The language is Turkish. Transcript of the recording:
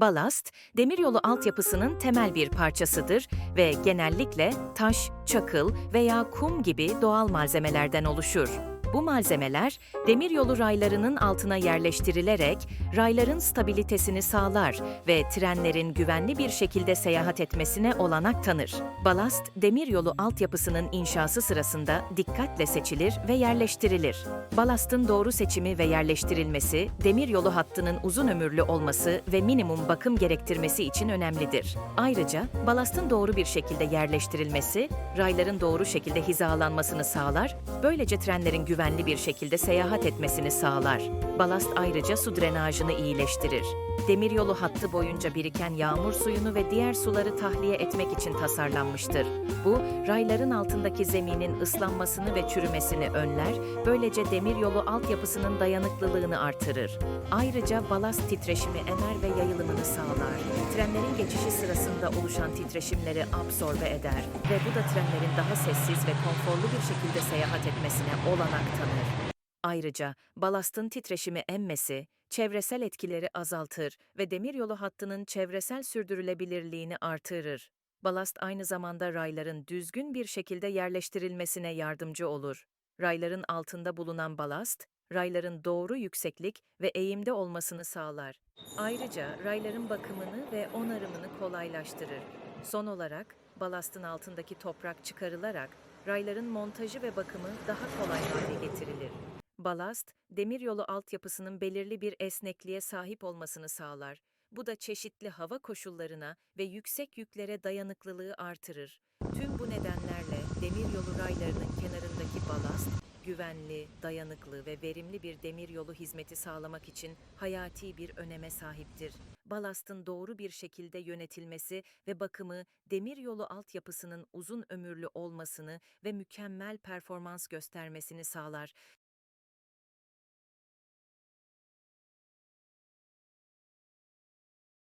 Balast, demiryolu altyapısının temel bir parçasıdır ve genellikle taş, çakıl veya kum gibi doğal malzemelerden oluşur. Bu malzemeler demiryolu raylarının altına yerleştirilerek rayların stabilitesini sağlar ve trenlerin güvenli bir şekilde seyahat etmesine olanak tanır. Balast, demiryolu altyapısının inşası sırasında dikkatle seçilir ve yerleştirilir. Balastın doğru seçimi ve yerleştirilmesi, demiryolu hattının uzun ömürlü olması ve minimum bakım gerektirmesi için önemlidir. Ayrıca balastın doğru bir şekilde yerleştirilmesi, rayların doğru şekilde hizalanmasını sağlar, böylece trenlerin güvenli bir şekilde seyahat etmesini sağlar. Balast ayrıca su drenajını iyileştirir. Demiryolu hattı boyunca biriken yağmur suyunu ve diğer suları tahliye etmek için tasarlanmıştır. Bu, rayların altındaki zeminin ıslanmasını ve çürümesini önler, böylece demiryolu altyapısının dayanıklılığını artırır. Ayrıca balast titreşimi emer ve yayılımını sağlar. Trenlerin geçişi sırasında oluşan titreşimleri absorbe eder ve bu da trenlerin daha sessiz ve konforlu bir şekilde seyahat etmesine olanak tanır. Ayrıca balastın titreşimi emmesi, çevresel etkileri azaltır ve demiryolu hattının çevresel sürdürülebilirliğini artırır. Balast aynı zamanda rayların düzgün bir şekilde yerleştirilmesine yardımcı olur. Rayların altında bulunan balast, rayların doğru yükseklik ve eğimde olmasını sağlar. Ayrıca rayların bakımını ve onarımını kolaylaştırır. Son olarak balastın altındaki toprak çıkarılarak rayların montajı ve bakımı daha kolay hale getirilir. Balast, demiryolu altyapısının belirli bir esnekliğe sahip olmasını sağlar. Bu da çeşitli hava koşullarına ve yüksek yüklere dayanıklılığı artırır. Tüm bu nedenlerle demiryolu raylarının kenarındaki balast, güvenli, dayanıklı ve verimli bir demiryolu hizmeti sağlamak için hayati bir öneme sahiptir. Balastın doğru bir şekilde yönetilmesi ve bakımı demiryolu altyapısının uzun ömürlü olmasını ve mükemmel performans göstermesini sağlar.